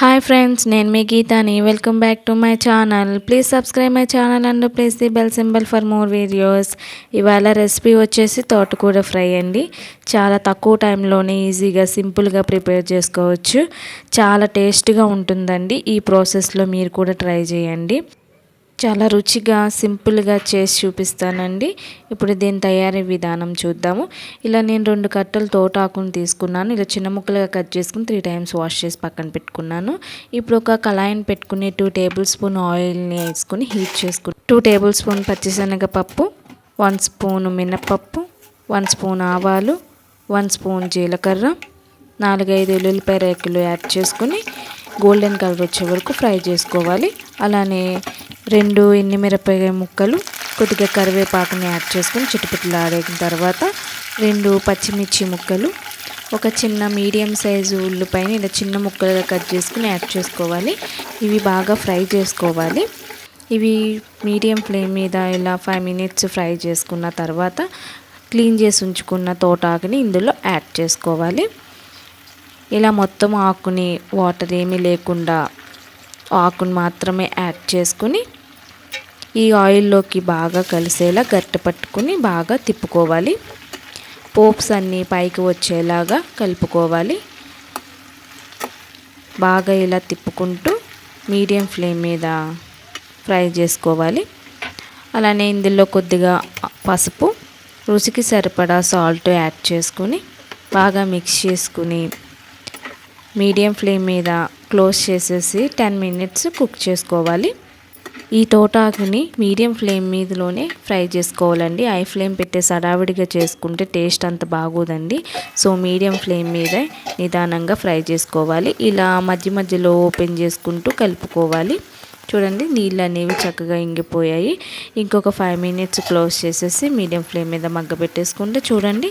Hi friends నేను మీ గీతాని. Welcome back to my channel please subscribe my channel and please the bell symbol for more videos ఇవాళ recipe వచ్చేసి తోటకూర fry అండి. చాలా తక్కువ టైంలోనే ఈజీగా సింపుల్గా ప్రిపేర్ చేసుకోవచ్చు. చాలా టేస్ట్గా ఉంటుందండి. ఈ ప్రాసెస్లో మీరు కూడా ట్రై చేయండి. చాలా రుచిగా సింపుల్గా చేసి చూపిస్తానండి. ఇప్పుడు దీని తయారీ విధానం చూద్దాము. ఇలా నేను రెండు కట్టలు తోటాకుని తీసుకున్నాను. ఇలా చిన్న ముక్కలుగా కట్ చేసుకుని త్రీ టైమ్స్ వాష్ చేసి పక్కన పెట్టుకున్నాను. ఇప్పుడు ఒక కళాయిని పెట్టుకుని టూ టేబుల్ స్పూన్ ఆయిల్ని వేసుకుని హీట్ చేసుకుని టూ టేబుల్ స్పూన్ పచ్చిశనగపప్పు వన్ స్పూన్ మినప్పప్పు వన్ స్పూన్ ఆవాలు వన్ స్పూన్ జీలకర్ర నాలుగైదు ఉల్లిపాయ రేకులు యాడ్ చేసుకుని గోల్డెన్ కలర్ వచ్చే వరకు ఫ్రై చేసుకోవాలి. అలానే రెండు ఎండుమిరపకాయ ముక్కలు కొద్దిగా కరివేపాకుని యాడ్ చేసుకొని చిట్టుపిట్టలు తర్వాత రెండు పచ్చిమిర్చి ముక్కలు ఒక చిన్న మీడియం సైజు ఉల్లిపాయని ఇలా చిన్న ముక్కలుగా కట్ చేసుకుని యాడ్ చేసుకోవాలి. ఇవి బాగా ఫ్రై చేసుకోవాలి. ఇవి మీడియం ఫ్లేమ్ మీద ఇలా ఫైవ్ మినిట్స్ ఫ్రై చేసుకున్న తర్వాత క్లీన్ చేసి ఉంచుకున్న తోటాకుని ఇందులో యాడ్ చేసుకోవాలి. ఇలా మొత్తం ఆకుని వాటర్ ఏమీ లేకుండా ఆకుని మాత్రమే యాడ్ చేసుకుని ఈ ఆయిల్లోకి బాగా కలిసేలా గట్టి పట్టుకుని బాగా తిప్పుకోవాలి. పోప్స్ అన్నీ పైకి వచ్చేలాగా కలుపుకోవాలి. బాగా ఇలా తిప్పుకుంటూ మీడియం ఫ్లేమ్ మీద ఫ్రై చేసుకోవాలి. అలానే ఇందులో కొద్దిగా పసుపు రుచికి సరిపడా సాల్ట్ యాడ్ చేసుకుని బాగా మిక్స్ చేసుకుని మీడియం ఫ్లేమ్ మీద క్లోజ్ చేసేసి టెన్ మినిట్స్ కుక్ చేసుకోవాలి. ఈ తోటాకుని మీడియం ఫ్లేమ్ మీదలోనే ఫ్రై చేసుకోవాలండి. ఐ ఫ్లేమ్ పెట్టే సడావిడిగా చేసుకుంటే టేస్ట్ అంత బాగోదండి. సో మీడియం ఫ్లేమ్ మీదే నిదానంగా ఫ్రై చేసుకోవాలి. ఇలా మధ్య మధ్యలో ఓపెన్ చేసుకుంటూ కలుపుకోవాలి. చూడండి నీళ్ళు అనేవి చక్కగా ఇంగిపోయాయి. ఇంకొక ఫైవ్ మినిట్స్ క్లోజ్ చేసేసి మీడియం ఫ్లేమ్ మీద మగ్గ పెట్టేసుకుంటే చూడండి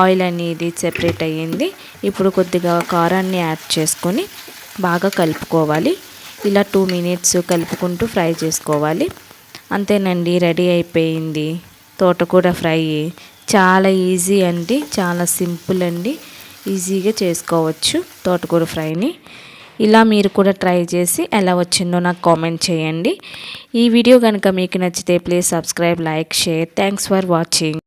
ఆయిల్ అనేది సెపరేట్ అయ్యింది. ఇప్పుడు కొద్దిగా కారాన్ని యాడ్ చేసుకొని బాగా కలుపుకోవాలి. ఇలా టూ మినిట్స్ కలుపుకుంటూ ఫ్రై చేసుకోవాలి. అంతేనండి రెడీ అయిపోయింది. తోటకూర ఫ్రై. చాలా ఈజీ అండి చాలా సింపుల్ అండి. ఈజీగా చేసుకోవచ్చు తోటకూర ఫ్రైని. ఇలా మీరు కూడా ట్రై చేసి ఎలా వచ్చిందో నాకు కామెంట్ చేయండి. ఈ వీడియో కనుక మీకు నచ్చితే please subscribe like share. Thanks for watching